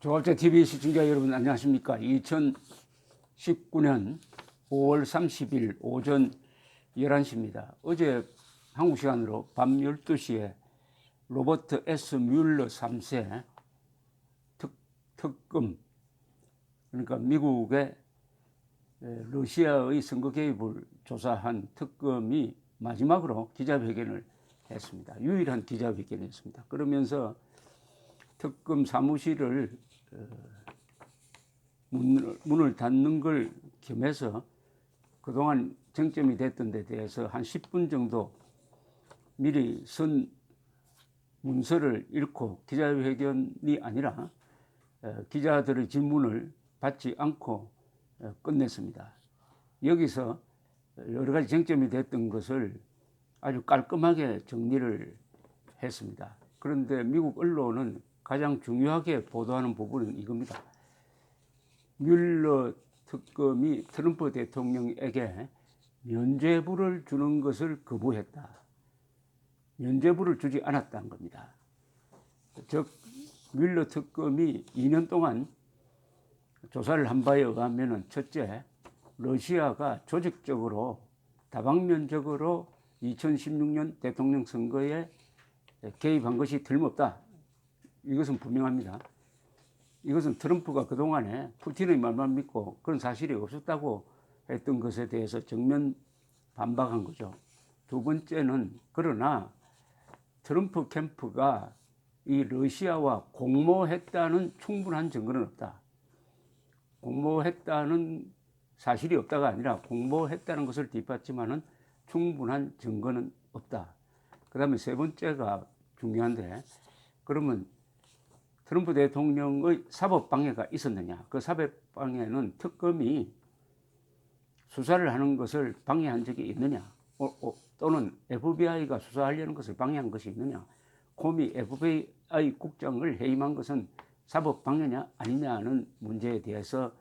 조합자 TV 시청자 여러분 안녕하십니까? 2019년 5월 30일 오전 11시입니다. 어제 한국 시간으로 밤 12시에 로버트 S. 뮬러 3세 특, 특금 그러니까 미국의 에, 러시아의 선거 개입을 조사한 특검이 마지막으로 기자회견을 했습니다. 유일한 기자회견이었습니다. 그러면서 특검 사무실을 어, 문을, 문을 닫는 걸 겸해서 그동안 쟁점이 됐던 데 대해서 한 10분 정도 미리 쓴 문서를 읽고 기자회견이 아니라 어, 기자들의 질문을 받지 않고 어, 끝냈습니다. 여기서 여러 가지 쟁점이 됐던 것을 아주 깔끔하게 정리를 했습니다. 그런데 미국 언론은 가장 중요하게 보도하는 부분은 이겁니다. 뮬러 특검이 트럼프 대통령에게 면죄부를 주는 것을 거부했다. 면죄부를 주지 않았다는 겁니다. 즉 뮬러 특검이 2년 동안 조사를 한 바에 의하면 첫째, 러시아가 조직적으로 다방면적으로 2016년 대통령 선거에 개입한 것이 틀림없다. 이것은 분명합니다. 이것은 트럼프가 그동안에 푸틴의 말만 믿고 그런 사실이 없었다고 했던 것에 대해서 정면 반박한 거죠. 두 번째는 그러나 트럼프 캠프가 이 러시아와 공모했다는 충분한 증거는 없다. 공모했다는 사실이 없다가 아니라 공모했다는 것을 뒷받침하는 충분한 증거는 없다. 그 다음에 세 번째가 중요한데 그러면 트럼프 대통령의 사법 방해가 있었느냐? 그 사법 방해는 특검이 수사를 하는 것을 방해한 적이 있느냐? 어, 어, 또는 FBI가 수사하려는 것을 방해한 것이 있느냐? 콤이 FBI 국장을 해임한 것은 사법 방해냐 아니냐는 문제에 대해서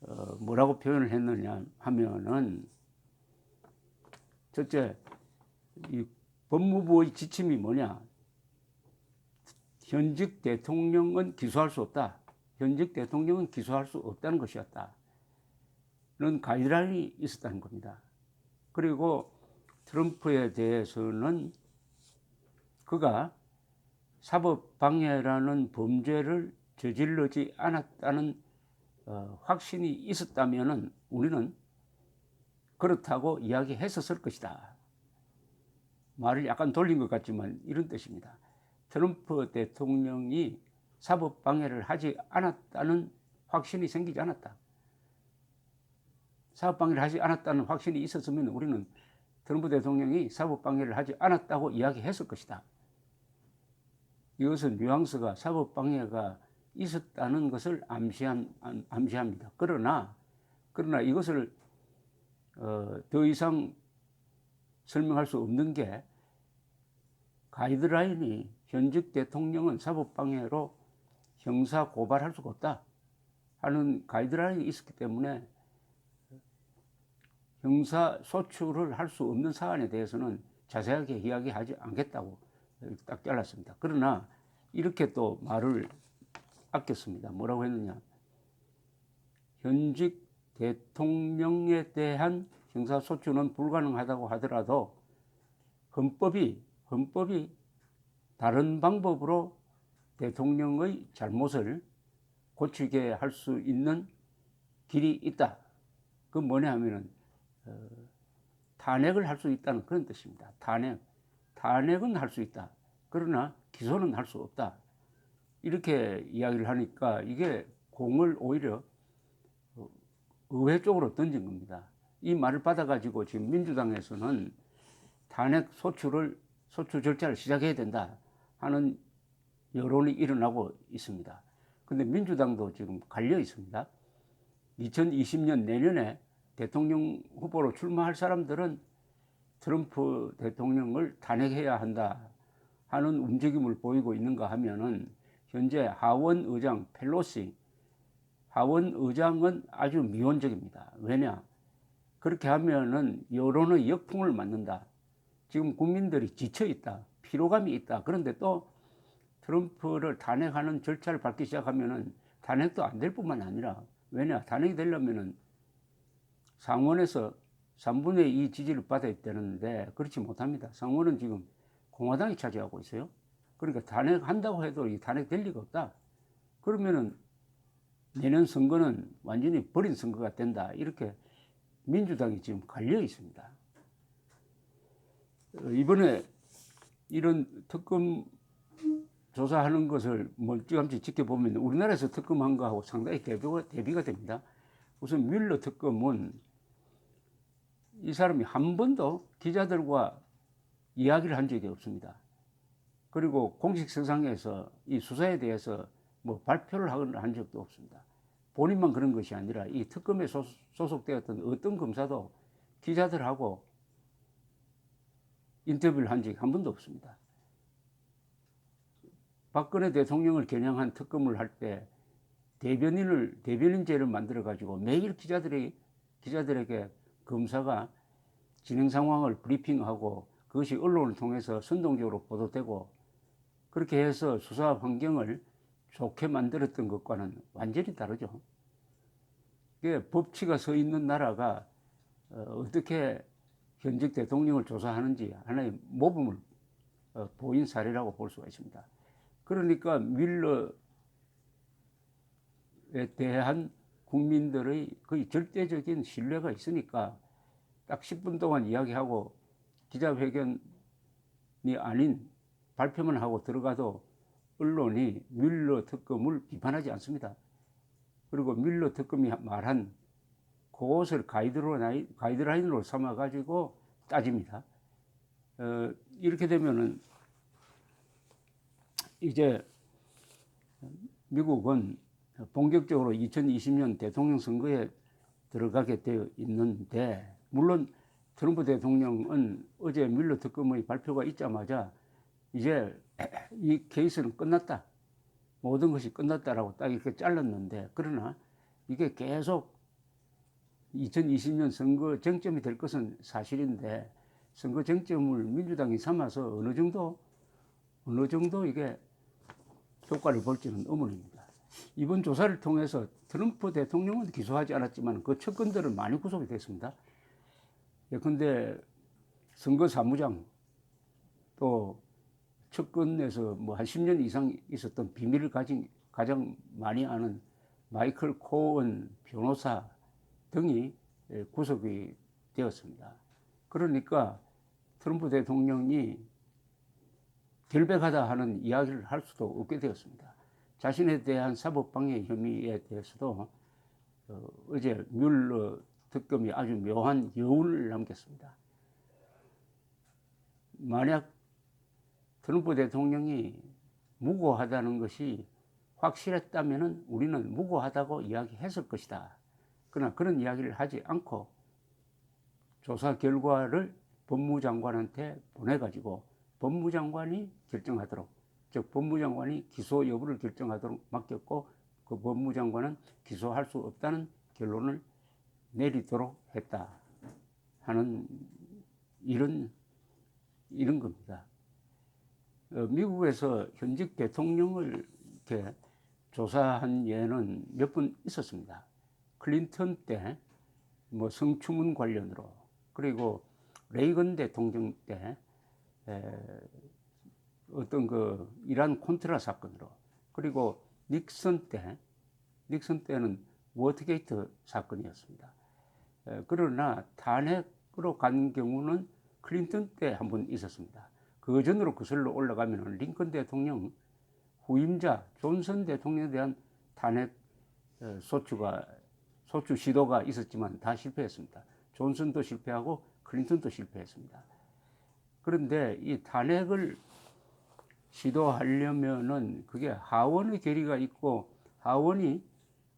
어, 뭐라고 표현을 했느냐 하면은 첫째 이 법무부의 지침이 뭐냐 현직 대통령은 기소할 수 없다. 현직 대통령은 기소할 수 없다는 것이었다. 는 가이드라인이 있었다는 겁니다. 그리고 트럼프에 대해서는 그가 사법 방해라는 범죄를 저질르지 않았다는 어, 확신이 있었다면 우리는 그렇다고 이야기했었을 것이다. 말을 약간 돌린 것 같지만 이런 뜻입니다. 트럼프 대통령이 사법 방해를 하지 않았다는 확신이 생기지 않았다. 사법 방해를 하지 않았다는 확신이 있었으면 우리는 트럼프 대통령이 사법 방해를 하지 않았다고 이야기했을 것이다. 이것은 뉘앙스가 사법 방해가 있었다는 것을 암시한, 암시합니다. 그러나 그러나 이것을 어, 더 이상 설명할 수 없는 게 가이드라인이 현직 대통령은 사법방해로 형사 고발할 수가 없다 하는 가이드라인이 있었기 때문에 형사 소출을 할수 없는 사안에 대해서는 자세하게 이야기하지 않겠다고 딱 잘랐습니다. 그러나 이렇게 또 말을 아꼈습니다. 뭐라고 했느냐. 현직 대통령에 대한 형사소추는 불가능하다고 하더라도 헌법이, 헌법이 다른 방법으로 대통령의 잘못을 고치게 할 수 있는 길이 있다. 그 뭐냐 하면은, 어, 탄핵을 할 수 있다는 그런 뜻입니다. 탄핵. 탄핵은 할 수 있다. 그러나 기소는 할 수 없다. 이렇게 이야기를 하니까 이게 공을 오히려 의회 쪽으로 던진 겁니다. 이 말을 받아가지고 지금 민주당에서는 탄핵 소추를, 소추 절차를 시작해야 된다 하는 여론이 일어나고 있습니다. 근데 민주당도 지금 갈려 있습니다. 2020년 내년에 대통령 후보로 출마할 사람들은 트럼프 대통령을 탄핵해야 한다 하는 움직임을 보이고 있는가 하면은 현재 하원 의장 펠로시 하원 의장은 아주 미온적입니다. 왜냐? 그렇게 하면은 여론의 역풍을 맞는다. 지금 국민들이 지쳐 있다. 피로감이 있다. 그런데 또 트럼프를 탄핵하는 절차를 밟기 시작하면은 탄핵도 안 될 뿐만 아니라 왜냐 탄핵이 되려면은 상원에서 3분의 2 지지를 받아야 되는데 그렇지 못합니다. 상원은 지금 공화당이 차지하고 있어요. 그러니까 탄핵한다고 해도 이 탄핵 될 리가 없다. 그러면은 내년 선거는 완전히 버린 선거가 된다. 이렇게 민주당이 지금 갈려 있습니다. 어, 이번에 이런 특검 조사하는 것을 멀찌감치 지켜보면 우리나라에서 특검한 거하고 상당히 대비가, 대비가 됩니다. 우선 뮬러 특검은 이 사람이 한 번도 기자들과 이야기를 한 적이 없습니다. 그리고 공식 세상에서 이 수사에 대해서 뭐 발표를 한 적도 없습니다. 본인만 그런 것이 아니라 이 특검에 소- 소속되었던 어떤 검사도 기자들하고 인터뷰를 한 적이 한 번도 없습니다. 박근혜 대통령을 겨냥한 특검을 할 때 대변인을 대변인제를 만들어 가지고 매일 기자들에게 기자들에게 검사가 진행 상황을 브리핑하고 그것이 언론을 통해서 선동적으로 보도되고 그렇게 해서 수사 환경을 좋게 만들었던 것과는 완전히 다르죠. 법치가 서 있는 나라가 어, 어떻게 현직 대통령을 조사하는지 하나의 모범을 어, 보인 사례라고 볼 수가 있습니다. 그러니까 밀러에 대한 국민들의 거의 절대적인 신뢰가 있으니까 딱 10분 동안 이야기하고 기자회견이 아닌 발표만 하고 들어가도 언론이 밀러 특검을 비판하지 않습니다. 그리고 밀러 특검이 말한 그것을 가이드로, 가이드라인으로 삼아가지고 따집니다. 어, 이렇게 되면은 이제 미국은 본격적으로 2020년 대통령 선거에 들어가게 되어 있는데 물론 트럼프 대통령은 어제 밀러 특검의 발표가 있자마자 이제 이 케이스는 끝났다. 모든 것이 끝났다라고 딱 이렇게 잘랐는데 그러나 이게 계속 2020년 선거 쟁점이 될 것은 사실인데 선거 쟁점을 민주당이 삼아서 어느 정도 어느 정도 이게 효과를 볼지는 의문입니다. 이번 조사를 통해서 트럼프 대통령은 기소하지 않았지만 그 측근들은 많이 구속이 됐습니다. 예컨대 선거 사무장 또 측근에서 뭐 한 10년 이상 있었던 비밀을 가진 가장 많이 아는 마이클 코언 변호사 등이 예, 구속이 되었습니다. 그러니까 트럼프 대통령이 결백하다 하는 이야기를 할 수도 없게 되었습니다. 자신에 대한 사법방해 혐의에 대해서도 어, 어제 뮬러 특검이 아주 묘한 여운을 남겼습니다. 만약 트럼프 대통령이 무고하다는 것이 확실했다면 우리는 무고하다고 이야기했을 것이다. 그러나 그런 이야기를 하지 않고 조사 결과를 법무장관한테 보내가지고 법무장관이 결정하도록 즉 법무장관이 기소 여부를 결정하도록 맡겼고 그 법무장관은 기소할 수 없다는 결론을 내리도록 했다 하는 이런 이런 겁니다. 어, 미국에서 현직 대통령을 이렇게 조사한 예는 몇 번 있었습니다. 클린턴 때 뭐 성추문 관련으로 그리고 레이건 대통령 때 에, 어떤 그 이란 콘트라 사건으로 그리고 닉슨 때 닉슨 때는 워터게이트 사건이었습니다. 에, 그러나 탄핵으로 간 경우는 클린턴 때 한 번 있었습니다. 그 전으로 거슬러 올라가면 링컨 대통령 후임자 존슨 대통령에 대한 탄핵 어, 소추가 소추 시도가 있었지만 다 실패했습니다. 존슨도 실패하고 클린턴도 실패했습니다. 그런데 이 탄핵을 시도하려면은 그게 하원의 결의가 있고 하원이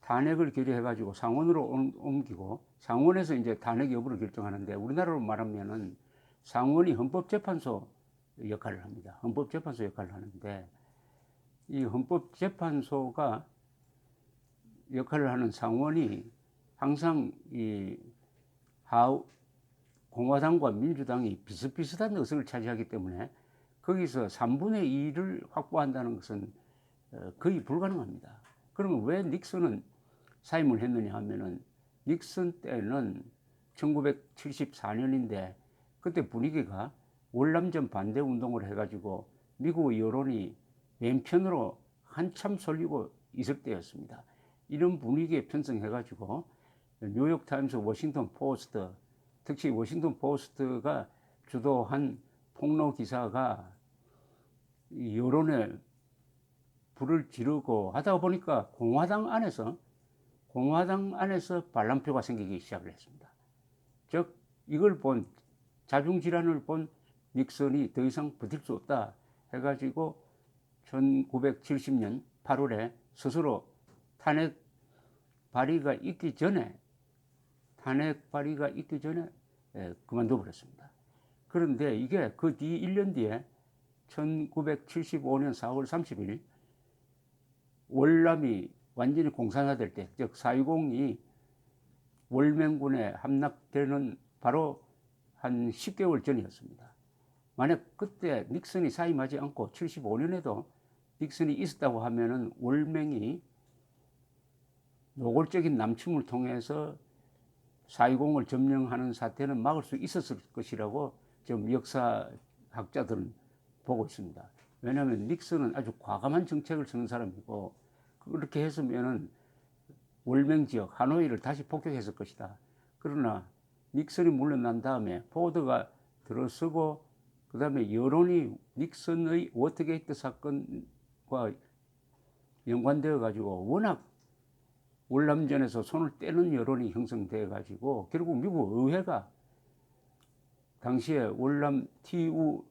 탄핵을 결의해가지고 상원으로 옮- 옮기고 상원에서 이제 탄핵 여부를 결정하는데 우리나라로 말하면은 상원이 헌법재판소 역할을 합니다. 헌법재판소 역할을 하는데 이 헌법재판소가 역할을 하는 상원이 항상 이 하, 공화당과 민주당이 비슷비슷한 의석을 차지하기 때문에 거기서 3분의 2를 확보한다는 것은 어, 거의 불가능합니다. 그러면 왜 닉슨은 사임을 했느냐 하면은 닉슨 때는 1974년인데 그때 분위기가 월남전 반대 운동을 해가지고 미국 여론이 왼편으로 한참 쏠리고 있을 때였습니다. 이런 분위기에 편성해가지고 뉴욕 타임스, 워싱턴 포스트, 특히 워싱턴 포스트가 주도한 폭로 기사가 이 여론에 불을 지르고 하다 보니까 공화당 안에서 공화당 안에서 반란표가 생기기 시작을 했습니다. 즉 이걸 본 자중 질환을 본 닉슨이 더 이상 버틸 수 없다 해가지고 1970년 8월에 스스로 탄핵 발의가 있기 전에 탄핵 발의가 있기 전에 예, 그만둬 버렸습니다. 그런데 이게 그 뒤 1년 뒤에 1975년 4월 30일 월남이 완전히 공산화될 때, 즉 4.20이 월맹군에 함락되는 바로 한 10개월 전이었습니다. 만약 그때 닉슨이 사임하지 않고 75년에도 닉슨이 있었다고 하면은 월맹이 노골적인 남침을 통해서 4.20을 점령하는 사태는 막을 수 있었을 것이라고 지금 역사학자들은 보고 있습니다. 왜냐하면 닉슨은 아주 과감한 정책을 쓰는 사람이고 그렇게 했으면은 월맹 지역 하노이를 다시 폭격했을 것이다. 그러나 닉슨이 물러난 다음에 포드가 들어서고 그 다음에 여론이 닉슨의 워터게이트 사건과 연관되어 가지고 워낙 월남전에서 손을 떼는 여론이 형성돼 가지고 결국 미국 의회가 당시에 월남 TU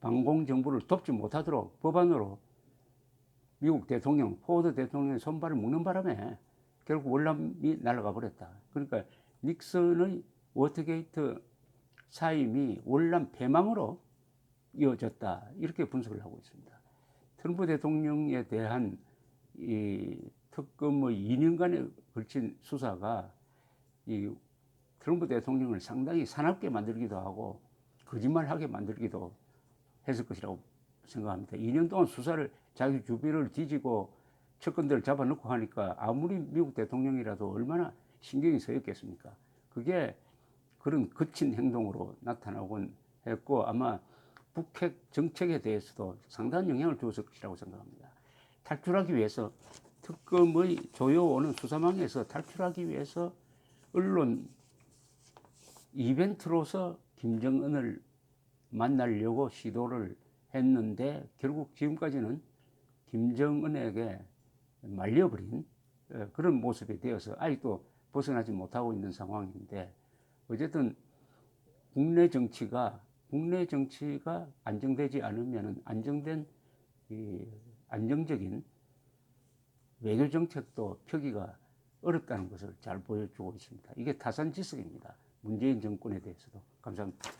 방공 정부를 돕지 못하도록 법안으로 미국 대통령 포워드 대통령의 손발을 묶는 바람에 결국 월남이 날아가 버렸다. 그러니까 닉슨의 워터게이트 사임이 월남 패망으로 이어졌다. 이렇게 분석을 하고 있습니다. 트럼프 대통령에 대한 이 특검의 2년간에 걸친 수사가 이 트럼프 대통령을 상당히 사납게 만들기도 하고 거짓말하게 만들기도 했을 것이라고 생각합니다. 2년 동안 수사를 자기 주변을 뒤지고 측근들을 잡아놓고 하니까 아무리 미국 대통령이라도 얼마나 신경이 쓰였겠습니까? 그게 그런 거친 행동으로 나타나곤 했고 아마 북핵 정책에 대해서도 상당한 영향을 주었을 것이라고 생각합니다. 탈출하기 위해서 특검의 조여오는 수사망에서 탈출하기 위해서 언론 이벤트로서 김정은을 만나려고 시도를 했는데 결국 지금까지는 김정은에게 말려버린 어, 그런 모습이 되어서 아직도 벗어나지 못하고 있는 상황인데 어쨌든 국내 정치가 국내 정치가 안정되지 않으면 안정된 이 안정적인 외교 정책도 펴기가 어렵다는 것을 잘 보여주고 있습니다. 이게 타산지석입니다. 문재인 정권에 대해서도 감사합니다.